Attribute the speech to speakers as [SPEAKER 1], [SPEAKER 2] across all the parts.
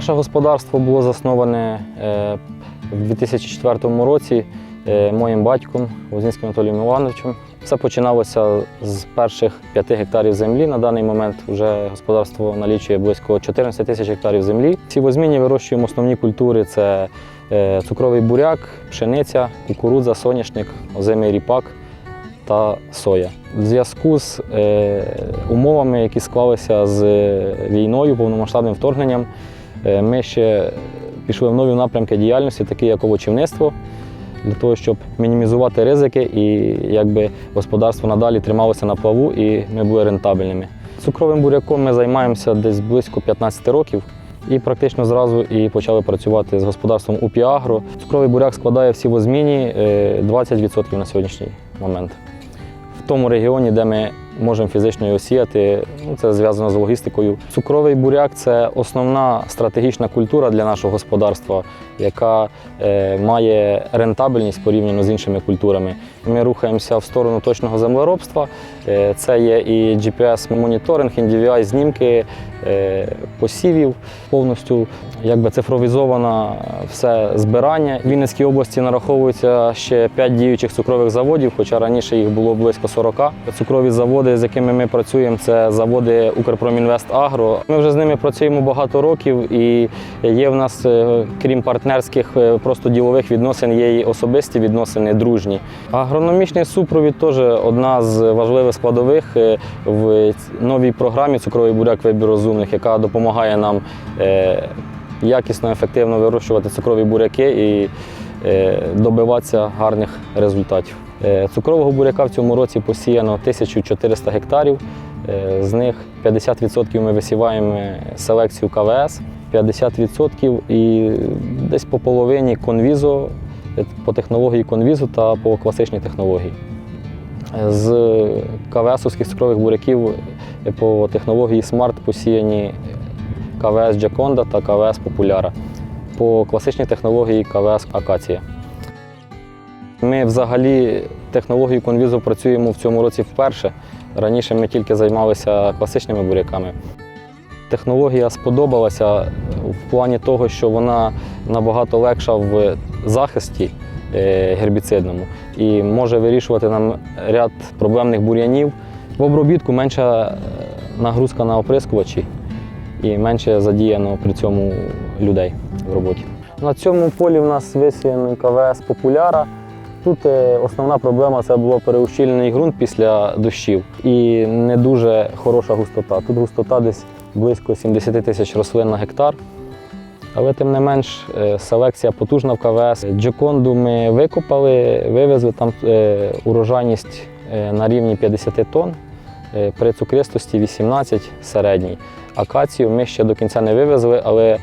[SPEAKER 1] Наше господарство було засноване е, в 2004 році е, моїм батьком Вознінським Анатолієм Івановичем. Все починалося з перших 5 гектарів землі. На даний момент вже господарство налічує близько 14 тисяч гектарів землі. Ці возмінні вирощуємо основні культури: це е, цукровий буряк, пшениця, кукурудза, соняшник, озимий ріпак та соя. В зв'язку з умовами, які склалися з війною, повномасштабним вторгненням, ми ще пішли в нові напрямки діяльності, такі як овочівництво, для того, щоб мінімізувати ризики і якби господарство надалі трималося на плаву і ми були рентабельними. Цукровим буряком ми займаємося десь близько 15 років. І практично зразу і почали працювати з господарством УПІАГРО. Цукровий буряк складає всі возміні е, 20% на сьогоднішній момент. В тому регіоні, де ми можемо фізично його сіяти, ну, це зв'язано з логістикою. Цукровий буряк це основна стратегічна культура для нашого господарства, яка е, має рентабельність порівняно з іншими культурами. Ми рухаємося в сторону точного землеробства. Е, це є і GPS-моніторинг, індивіай знімки е, посівів, повністю якби цифровізовано все збирання. В Вінницькій області нараховується ще 5 діючих цукрових заводів, хоча раніше їх було близько 40. Цукрові заводи, з якими ми працюємо, це заводи Укрпромінвест Агро. Ми вже з ними працюємо багато років, і є в нас, е, крім партнерських, е, просто ділових відносин, є і особисті відносини, дружні. Агрономічний супровід теж одна з важливих складових е, в новій програмі Цукровий буряк вибір розумних, яка допомагає нам е, якісно, ефективно вирощувати цукрові буряки і е, добиватися гарних результатів. Цукрового буряка в цьому році посіяно 1400 гектарів. З них 50% ми висіваємо селекцію КВС, 50% і десь по половині конвізо, по технології конвізу та по класичній технології. З КВСовських цукрових буряків по технології Smart посіяні КВС Джаконда та КВС Популяра. По класичній технології КВС Акація. Ми взагалі технологію конвізу працюємо в цьому році вперше. Раніше ми тільки займалися класичними буряками. Технологія сподобалася в плані того, що вона набагато легша в захисті гербіцидному і може вирішувати нам ряд проблемних бур'янів. В обробітку менша е, нагрузка на оприскувачі і менше задіяно при цьому людей в роботі. На цьому полі в нас висіяний КВС Популяра. Тут е, основна проблема це було переущільнений ґрунт після дощів і не дуже хороша густота. Тут густота десь близько 70 тисяч рослин на гектар. Але тим не менш е, селекція потужна в КВС. Джоконду ми викопали, вивезли там е, урожайність е, на рівні 50 тонн, при цукристості 18 середній. Акацію ми ще до кінця не вивезли, але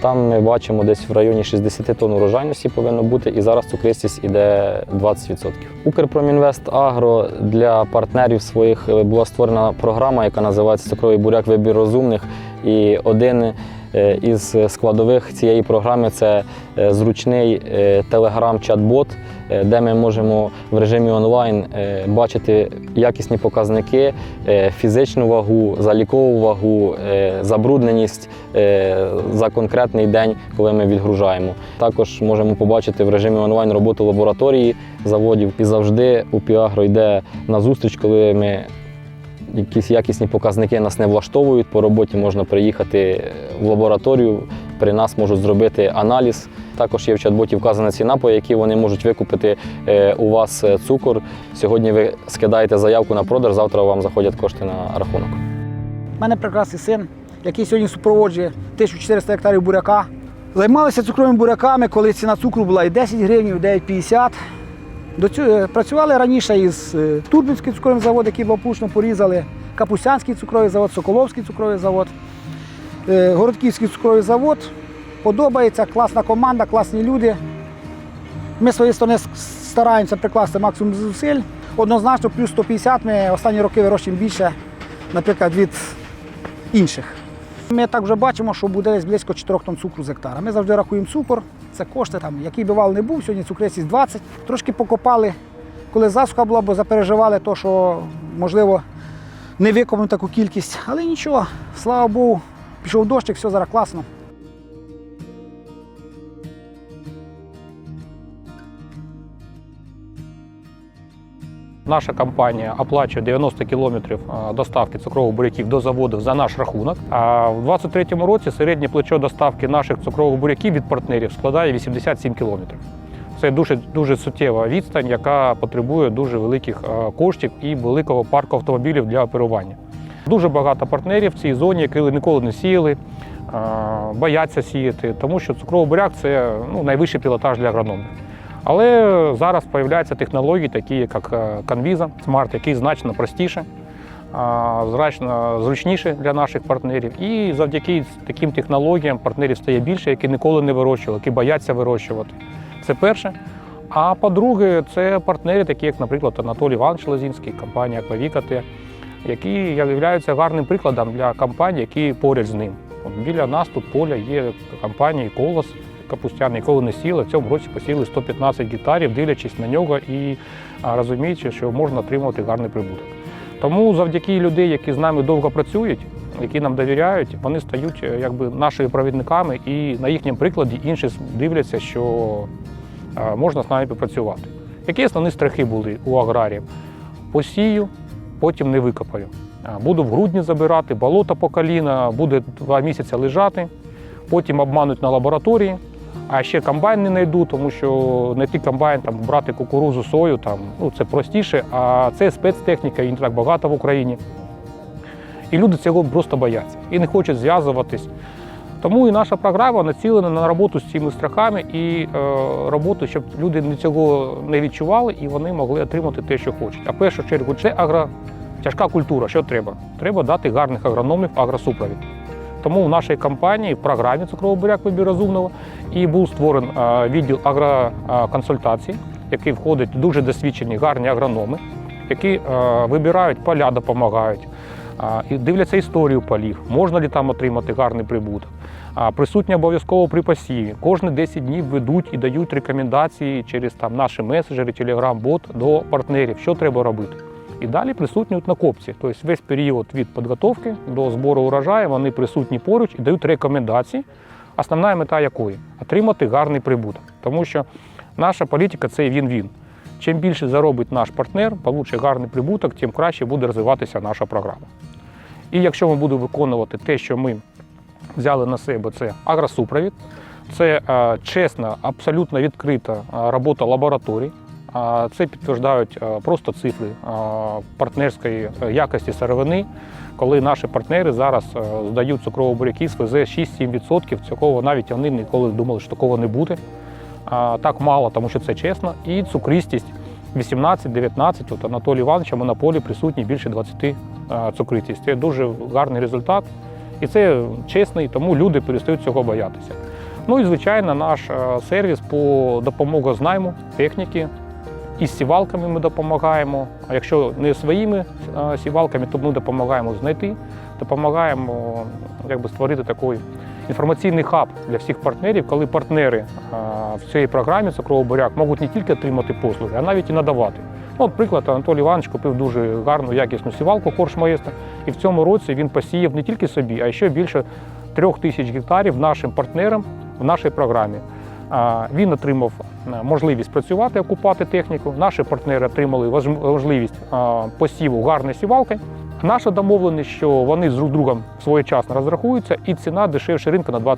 [SPEAKER 1] там ми бачимо десь в районі 60 тонн урожайності повинно бути, і зараз цукристість іде 20%. Укрпромінвест Агро для партнерів своїх була створена програма, яка називається Цукровий буряк вибір розумних. І один із складових цієї програми це е, зручний е, телеграм-чат-бот, е, де ми можемо в режимі онлайн е, бачити якісні показники, е, фізичну вагу, залікову вагу, е, забрудненість е, за конкретний день, коли ми відгружаємо. Також можемо побачити в режимі онлайн роботу лабораторії заводів і завжди у Піагро йде на зустріч, коли ми якісь якісні показники нас не влаштовують. По роботі можна приїхати в лабораторію, при нас можуть зробити аналіз. Також є в чат-боті вказана ціна, по якій вони можуть викупити е, у вас е, цукор. Сьогодні ви скидаєте заявку на продаж, завтра вам заходять кошти на рахунок.
[SPEAKER 2] У мене прекрасний син, який сьогодні супроводжує 1400 гектарів буряка. Займалися цукровими буряками, коли ціна цукру була і 10 гривень, і 9,50. До цього е, працювали раніше із е, Турбінським цукровим заводом, який благополучно порізали, Капустянський цукровий завод, Соколовський цукровий завод, е, Городківський цукровий завод. Подобається, класна команда, класні люди. Ми з своєї сторони стараємося прикласти максимум зусиль. Однозначно, плюс 150 ми останні роки вирощуємо більше, наприклад, від інших. Ми так вже бачимо, що буде десь близько 4 тонн цукру з гектара. Ми завжди рахуємо цукор, це кошти, там, який би вал не був, сьогодні цукристість 20. Трошки покопали, коли засуха була, бо запереживали то, що, можливо, не викопаємо таку кількість. Але нічого, слава Богу, пішов дощик, все зараз класно.
[SPEAKER 3] Наша компанія оплачує 90 кілометрів е, доставки цукрових буряків до заводу за наш рахунок. А в 2023 році середнє плечо доставки наших цукрових буряків від партнерів складає 87 кілометрів. Це дуже дуже суттєва відстань, яка потребує дуже великих е, коштів і великого парку автомобілів для оперування. Дуже багато партнерів в цій зоні, які ніколи не сіяли, е, бояться сіяти, тому що цукровий буряк це ну, найвищий пілотаж для агрономів. Але зараз з'являються технології, такі як е, Canvisa Smart, який значно простіше, значно зручніше для наших партнерів. І завдяки таким технологіям партнерів стає більше, які ніколи не вирощували, які бояться вирощувати. Це перше. А по-друге, це партнери, такі як, наприклад, Анатолій Іванович Лозінський, компанія Аквавікати, які являються гарним прикладом для компаній, які поряд з ним. Біля нас тут поля є компанії Колос, капустяни, ніколи не сіли. В цьому році посіли 115 гектарів, дивлячись на нього і розуміючи, що можна отримувати гарний прибуток. Тому завдяки людей, які з нами довго працюють, які нам довіряють, вони стають е, якби нашими провідниками, і на їхньому прикладі інші дивляться, що можна з нами попрацювати. Які основні страхи були у аграріїв? Посію, потім не викопаю. Буду в грудні забирати, болото по коліна, буде два місяці лежати, потім обмануть на лабораторії, а ще комбайн не знайду, тому що знайти комбайн, там, брати кукурузу, сою, там, ну, це простіше, а це спецтехніка, її не так багато в Україні. І люди цього просто бояться і не хочуть зв'язуватись. Тому і наша програма націлена на роботу з цими страхами і е, роботу, щоб люди цього не відчували і вони могли отримати те, що хочуть. А в першу чергу це агро, тяжка культура. Що треба? Треба дати гарних агрономів агросупровід. Тому в нашій компанії в програмі цукровий буряк вибір розумного і був створений е, відділ агроконсультацій, який входить дуже досвідчені гарні агрономи, які е, вибирають поля, допомагають. І дивляться історію полів, можна ли там отримати гарний прибуток. Присутні обов'язково при посіві. Кожні 10 днів ведуть і дають рекомендації через там наші меседжери, телеграм-бот до партнерів, що треба робити. І далі присутні от на копці. Тобто весь період від підготовки до збору урожаю вони присутні поруч і дають рекомендації. Основна мета якої? Отримати гарний прибуток. Тому що наша політика це він-він. Чим більше заробить наш партнер, получить гарний прибуток, тим краще буде розвиватися наша програма. І якщо ми будемо виконувати те, що ми взяли на себе, це агросупровід, це е, чесна, абсолютно відкрита е, робота лабораторій. Це підтверджують е, просто цифри е, партнерської е, якості сировини, коли наші партнери зараз здають цукрові буряки з ФЗ 6-7%. Цього навіть вони ніколи не думали, що такого не буде. Так мало, тому що це чесно. І цукристість 18-19. От Анатолій Іванович на полі присутній більше 20 е, цукристість. Це дуже гарний результат. І це чесний, тому люди перестають цього боятися. Ну і звичайно, наш сервіс по допомогу з найму техніки. І з сівалками ми допомагаємо. А якщо не своїми е, сівалками, то ми допомагаємо знайти, допомагаємо якби, створити такий інформаційний хаб для всіх партнерів, коли партнери е, в цій програмі цукровий буряк можуть не тільки отримати послуги, а навіть і надавати. Ну, От, приклад, Анатолій Іванович купив дуже гарну якісну сівалку Хорш Маєста, і в цьому році він посіяв не тільки собі, а ще більше трьох тисяч гектарів нашим партнерам в нашій програмі. Він отримав е, можливість працювати, окупати техніку. Наші партнери отримали можливість посіву гарної сівалки. Наша домовленість, що вони з друг другом своєчасно розрахуються, і ціна дешевше ринку на 20%.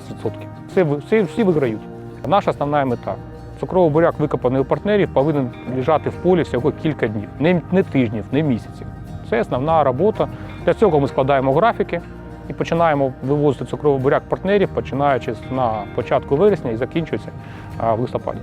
[SPEAKER 3] Це всі, всі виграють. Наша основна мета. Цукровий буряк, викопаний у партнерів, повинен лежати в полі всього кілька днів, не, не тижнів, не місяців. Це основна робота. Для цього ми складаємо графіки і починаємо вивозити цукровий буряк партнерів, починаючи на початку вересня і закінчується в листопаді.